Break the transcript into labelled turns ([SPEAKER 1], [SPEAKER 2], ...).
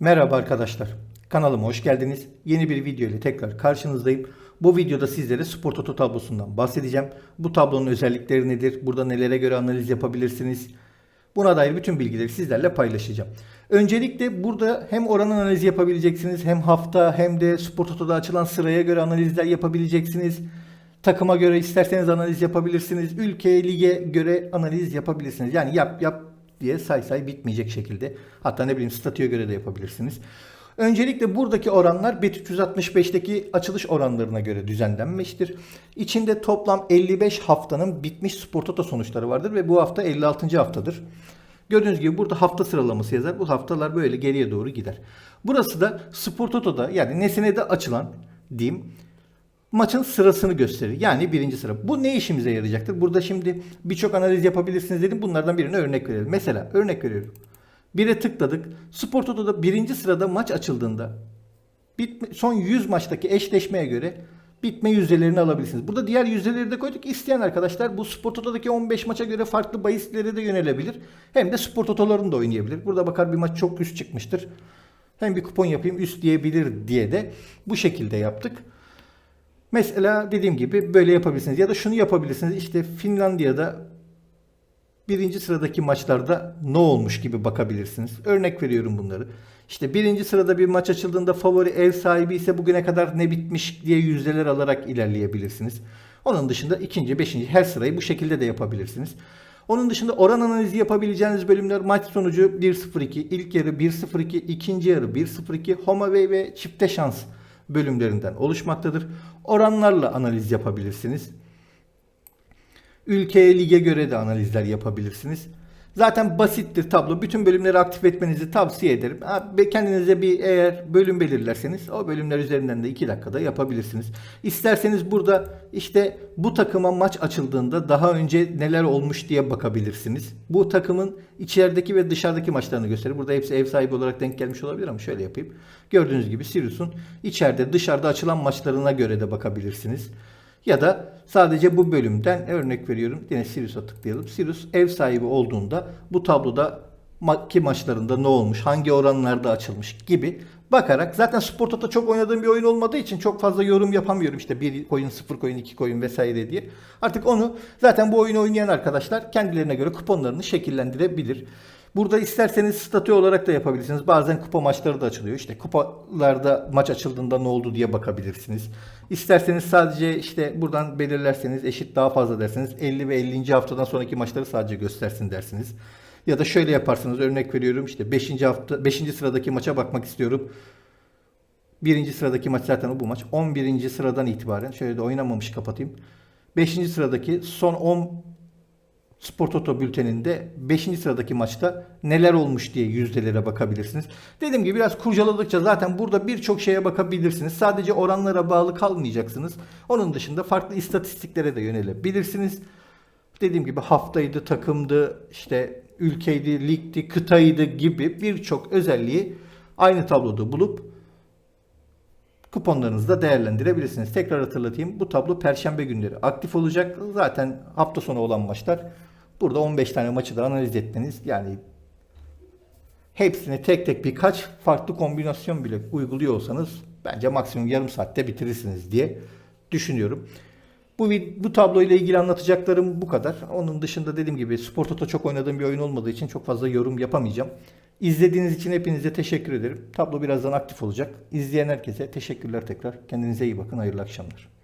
[SPEAKER 1] Merhaba arkadaşlar. Kanalıma hoş geldiniz. Yeni bir video ile tekrar karşınızdayım. Bu videoda sizlere Spor Toto tablosundan bahsedeceğim. Bu tablonun özellikleri nedir? Burada nelere göre analiz yapabilirsiniz? Buna dair bütün bilgileri sizlerle paylaşacağım. Öncelikle burada hem oran analizi yapabileceksiniz hem hafta hem de Spor Toto'da açılan sıraya göre analizler yapabileceksiniz. Takıma göre isterseniz analiz yapabilirsiniz. Ülkeye, lige göre analiz yapabilirsiniz. Yani yap yap diye say say bitmeyecek şekilde. Hatta ne bileyim statüye göre de yapabilirsiniz. Öncelikle buradaki oranlar BET 365'teki açılış oranlarına göre düzenlenmiştir. İçinde toplam 55 haftanın bitmiş spor toto sonuçları vardır ve bu hafta 56. haftadır. Gördüğünüz gibi burada hafta sıralaması yazar. Bu haftalar böyle geriye doğru gider. Burası da Spor Toto'da yani Nesene'de açılan diyeyim maçın sırasını gösterir. Yani birinci sıra. Bu ne işimize yarayacaktır? Burada şimdi birçok analiz yapabilirsiniz dedim. Bunlardan birine örnek verelim. Mesela örnek veriyorum. Bire tıkladık. Spor Toto'da birinci sırada maç açıldığında bitme, son 100 maçtaki eşleşmeye göre bitme yüzdelerini alabilirsiniz. Burada diğer yüzdeleri de koyduk. İsteyen arkadaşlar bu Spor Toto'daki 15 maça göre farklı bahislere de yönelebilir. Hem de Spor Toto'larını da oynayabilir. Burada bakar bir maç çok üst çıkmıştır. Hem bir kupon yapayım üst diyebilir diye de bu şekilde yaptık. Mesela dediğim gibi böyle yapabilirsiniz. Ya da şunu yapabilirsiniz. İşte Finlandiya'da birinci sıradaki maçlarda ne olmuş gibi bakabilirsiniz. Örnek veriyorum bunları. İşte birinci sırada bir maç açıldığında favori ev sahibi ise bugüne kadar ne bitmiş diye yüzdeler alarak ilerleyebilirsiniz. Onun dışında ikinci, beşinci her sırayı bu şekilde de yapabilirsiniz. Onun dışında oran analizi yapabileceğiniz bölümler maç sonucu 1-0-2, ilk yarı 1-0-2, ikinci yarı 1-0-2, home away ve çifte şans bölümlerinden oluşmaktadır. Oranlarla analiz yapabilirsiniz. Ülkeye, lige göre de analizler yapabilirsiniz. Zaten basittir tablo. Bütün bölümleri aktif etmenizi tavsiye ederim. Kendinize bir eğer bölüm belirlerseniz o bölümler üzerinden de 2 dakikada yapabilirsiniz. İsterseniz burada işte bu takıma maç açıldığında daha önce neler olmuş diye bakabilirsiniz. Bu takımın içerideki ve dışarıdaki maçlarını gösterir. Burada hepsi ev sahibi olarak denk gelmiş olabilir ama şöyle yapayım. Gördüğünüz gibi Sirius'un içeride dışarıda açılan maçlarına göre de bakabilirsiniz. Ya da sadece bu bölümden örnek veriyorum. Yine Sirius'a tıklayalım. Sirius ev sahibi olduğunda bu tabloda ki maçlarında ne olmuş, hangi oranlarda açılmış gibi bakarak zaten Spor Toto çok oynadığım bir oyun olmadığı için çok fazla yorum yapamıyorum. İşte bir koyun, sıfır koyun, iki koyun vesaire diye. Artık onu zaten bu oyunu oynayan arkadaşlar kendilerine göre kuponlarını şekillendirebilir. Burada isterseniz statü olarak da yapabilirsiniz. Bazen kupa maçları da açılıyor. İşte kupalarda maç açıldığında ne oldu diye bakabilirsiniz. İsterseniz sadece işte buradan belirlerseniz eşit daha fazla derseniz 50 ve 50. haftadan sonraki maçları sadece göstersin dersiniz. Ya da şöyle yaparsınız örnek veriyorum işte 5. hafta 5. sıradaki maça bakmak istiyorum. Birinci sıradaki maç zaten bu maç. 11. sıradan itibaren şöyle de oynamamış kapatayım. 5. sıradaki son 10 Spor Toto bülteninde 5. sıradaki maçta neler olmuş diye yüzdelere bakabilirsiniz. Dediğim gibi biraz kurcaladıkça zaten burada birçok şeye bakabilirsiniz. Sadece oranlara bağlı kalmayacaksınız. Onun dışında farklı istatistiklere de yönelebilirsiniz. Dediğim gibi haftaydı, takımdı, işte ülkeydi, ligdi, kıtaydı gibi birçok özelliği aynı tabloda bulup kuponlarınızda değerlendirebilirsiniz. Tekrar hatırlatayım. Bu tablo perşembe günleri aktif olacak. Zaten hafta sonu olan maçlar. Burada 15 tane maçı da analiz ettiniz. Yani hepsini tek tek birkaç farklı kombinasyon bile uyguluyor olsanız bence maksimum yarım saatte bitirirsiniz diye düşünüyorum. Bu, bu tablo ile ilgili anlatacaklarım bu kadar. Onun dışında dediğim gibi Spor Toto çok oynadığım bir oyun olmadığı için çok fazla yorum yapamayacağım. İzlediğiniz için hepinize teşekkür ederim. Tablo birazdan aktif olacak. İzleyen herkese teşekkürler tekrar. Kendinize iyi bakın. Hayırlı akşamlar.